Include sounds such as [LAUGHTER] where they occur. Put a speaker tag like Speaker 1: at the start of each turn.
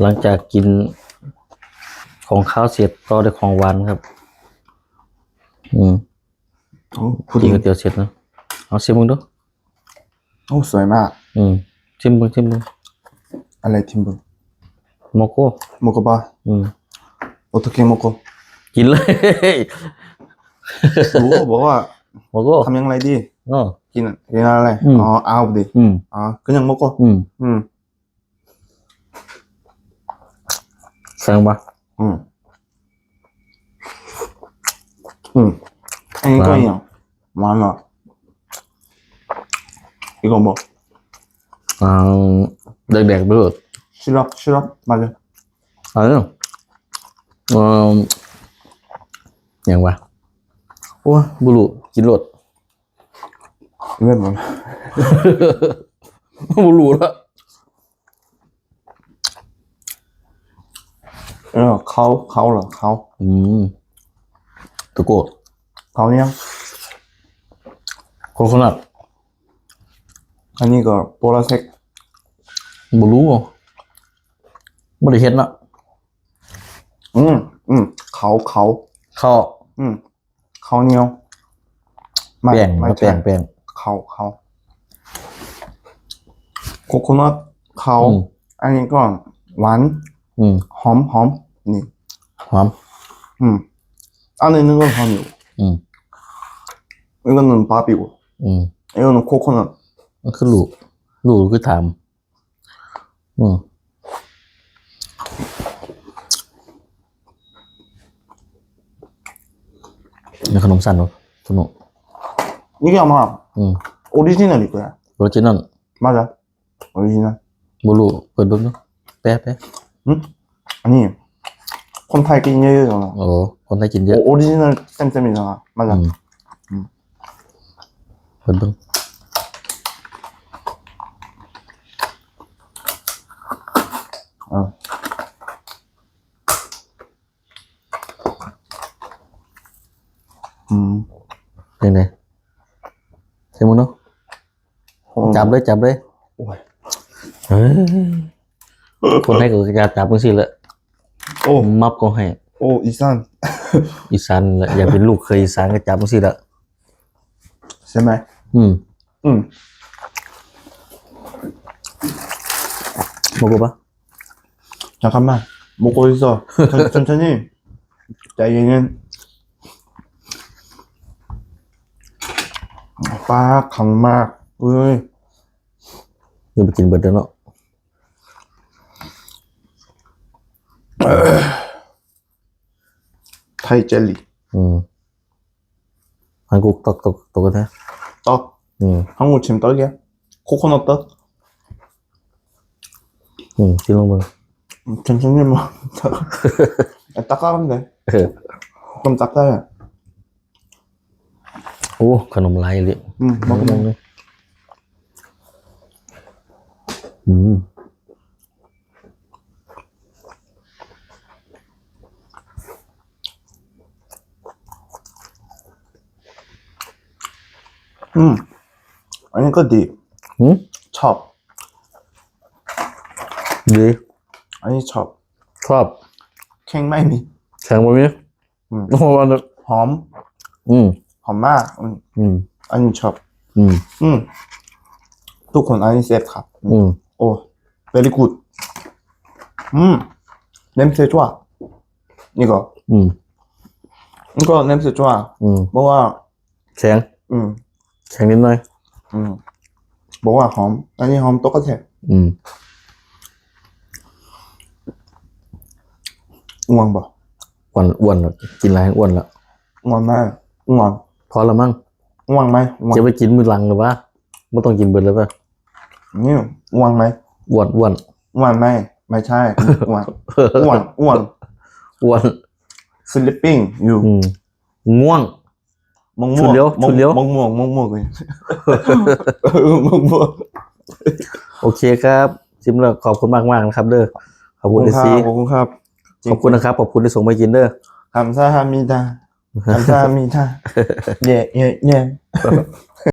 Speaker 1: หลังจากกินของข้าวเสร็จก็ได้ของหวานครับ อืม
Speaker 2: อ
Speaker 1: กินก๋วยเตี๋ยวเสร็จนะเอาชิมมึงดู
Speaker 2: โอ้สวยมาก
Speaker 1: อืมชิมมึงชิมมึง
Speaker 2: อะไรชิมมึงร์
Speaker 1: โมโก้
Speaker 2: โมโกบะ
Speaker 1: อืม
Speaker 2: โอโตเคโมโก
Speaker 1: กินเลย
Speaker 2: โอ้บอกว่า
Speaker 1: โมโก
Speaker 2: ทำยังไงดี
Speaker 1: อ๋อ
Speaker 2: กินกินอะไร
Speaker 1: อืม
Speaker 2: อ๋อเอาดิ
Speaker 1: อืม
Speaker 2: อ๋อกินยังโมโก
Speaker 1: อืม
Speaker 2: อืม
Speaker 1: แรงปะ
Speaker 2: อืม อืม อันนี้ก็อย่างหวานเหรอีกอันบ
Speaker 1: อกอ่าเด็กๆด้วยชิลั
Speaker 2: บชิลับมา
Speaker 1: เลยอะไรเนี่ยเอ่อย่างวะโอ้บุรุกินรถ
Speaker 2: เล่นมัน
Speaker 1: บุรุละ
Speaker 2: เออเขาเขาเหรอเขา
Speaker 1: อืมตะโกด
Speaker 2: เขาเนี่ย
Speaker 1: โคโคนัท
Speaker 2: อันนี้ก็โบราเซก
Speaker 1: บุรุไม่ได้เห็นนะ
Speaker 2: อืมอืมเขาเขา
Speaker 1: ข้าว
Speaker 2: อืมเขาเหนียวไม่
Speaker 1: แป้ง
Speaker 2: ไม่
Speaker 1: มาแป้
Speaker 2: ใช่
Speaker 1: งแป้ง
Speaker 2: เขาเขาโคโคนัทเขา
Speaker 1: อืม
Speaker 2: อันนี้ก็หวาน
Speaker 1: อืม
Speaker 2: หอมหอมนี่
Speaker 1: หอม
Speaker 2: อืมอันนี้นึกว่าห
Speaker 1: อม
Speaker 2: อยู่อืมอีก
Speaker 1: อั
Speaker 2: นหนึ่งบาร์บีว
Speaker 1: อืม
Speaker 2: อีกอันหนึ่งโคโคนัท
Speaker 1: มันคือลูกลูกคือถามอืมนี่ขนมสันหรอสนุก
Speaker 2: นี่ก็มา
Speaker 1: อืม
Speaker 2: ออริจินอล
Speaker 1: อีกแล้วออริจินอล
Speaker 2: มาจ้ะอ
Speaker 1: อริจินอลบลูเปิดดูแป๊ะแป๊ะ
Speaker 2: 아니 콘타이긴 예잖아
Speaker 1: โอ้คนไทยกินเยอะ
Speaker 2: 오, 리지널 쌤쌤이잖아 맞아
Speaker 1: อืม
Speaker 2: อืม
Speaker 1: เปิดเบิ้ง
Speaker 2: 어. 음
Speaker 1: เป็นไงใช่มั้งเนาะ
Speaker 2: 어,
Speaker 1: จับเลยจับเลย
Speaker 2: โอ้ย
Speaker 1: เฮ้ย คนไทยก็จะจับมึงสิแหละ
Speaker 2: 오,
Speaker 1: มับก็ให้
Speaker 2: 오, 이산
Speaker 1: อีสานแหละอยากเป็นลูกเคยอีสานก็จับมึงสิละ
Speaker 2: 쌤말
Speaker 1: อืม
Speaker 2: 응
Speaker 1: โมกุปะ
Speaker 2: 잠깐만 먹고 있어 천, 천천히 자 얘는 빠 강막 으이
Speaker 1: เดี๋ยวไปกินเบิร์ดเดี๋ยวเนาะ [CLEARS THROAT]
Speaker 2: 타이 젤리.
Speaker 1: 응. 한국 떡떡 떡이네.
Speaker 2: 떡.
Speaker 1: 응.
Speaker 2: 한국 지금 떡이야? 코코넛 떡?
Speaker 1: 응.
Speaker 2: 지난번. 괜찮네 뭐.
Speaker 1: 딱딱한데.
Speaker 2: 좀
Speaker 1: 딱딱해. 예. 오, 그놈 라일리.
Speaker 2: 응,
Speaker 1: 먹어
Speaker 2: 먹어. 음.
Speaker 1: อืม อันนี้ก็ดีอืม
Speaker 2: ชอบ ดี
Speaker 1: อั
Speaker 2: น
Speaker 1: นี้
Speaker 2: ชอบ
Speaker 1: ชอบ
Speaker 2: แข็งไม่มี
Speaker 1: แข็งไปไหม
Speaker 2: อืม
Speaker 1: โอ้โหอันะ
Speaker 2: ห
Speaker 1: อม
Speaker 2: อืม ห
Speaker 1: อม
Speaker 2: มาก
Speaker 1: อืม
Speaker 2: อื
Speaker 1: ม
Speaker 2: อันนี้ชอบ
Speaker 1: อืม
Speaker 2: อืม ทุกคนอันนี้เซฟครับ
Speaker 1: อืม
Speaker 2: โอ้ very good อืมน้ำเสีซจัวนี่ก็
Speaker 1: อืม
Speaker 2: นี่ก็น้ำเสีซจัว
Speaker 1: อืม
Speaker 2: เพราะว่า
Speaker 1: แข็ง
Speaker 2: อืม
Speaker 1: แข็งนิดหน่อย
Speaker 2: อืมบอกว่าหอม
Speaker 1: อันนี้หอม
Speaker 2: ต๊กกระแทก
Speaker 1: อืมง่วงบ่อ้วนอ้วนแล้วกินอะไรอ้วนแล้ว
Speaker 2: ง่วนมา
Speaker 1: กอ้วงพอละมั้ง
Speaker 2: อ้วนไหม
Speaker 1: จะไปกินมือหลังหรือวะไม่ต้องกินเบิดแล้วปะ
Speaker 2: นี่อ้วนไหม
Speaker 1: อ้วนอ้วน
Speaker 2: อ้วนไหมไม่ใช่อ้วนอ้วนอ้วน
Speaker 1: อ้วน
Speaker 2: สลิ
Speaker 1: ปปิ้งอยู่ง่
Speaker 2: วง ม่วงฉุน
Speaker 1: เลี้ยวฉุนเลี้ยว
Speaker 2: ม่วงม่วงม่วงม่วงเม่วงม่วง
Speaker 1: โอเคครับจิมเลอร์ขอบคุณมากมากนะครับ เด้อขอบคุณ
Speaker 2: ที่
Speaker 1: ซีข
Speaker 2: อบคุณครับ
Speaker 1: ขอบคุณนะครับขอบคุณที่ส่งมากินเด้อ
Speaker 2: คำซาฮามีตาคำซาฮามีตาเย่เย่เย่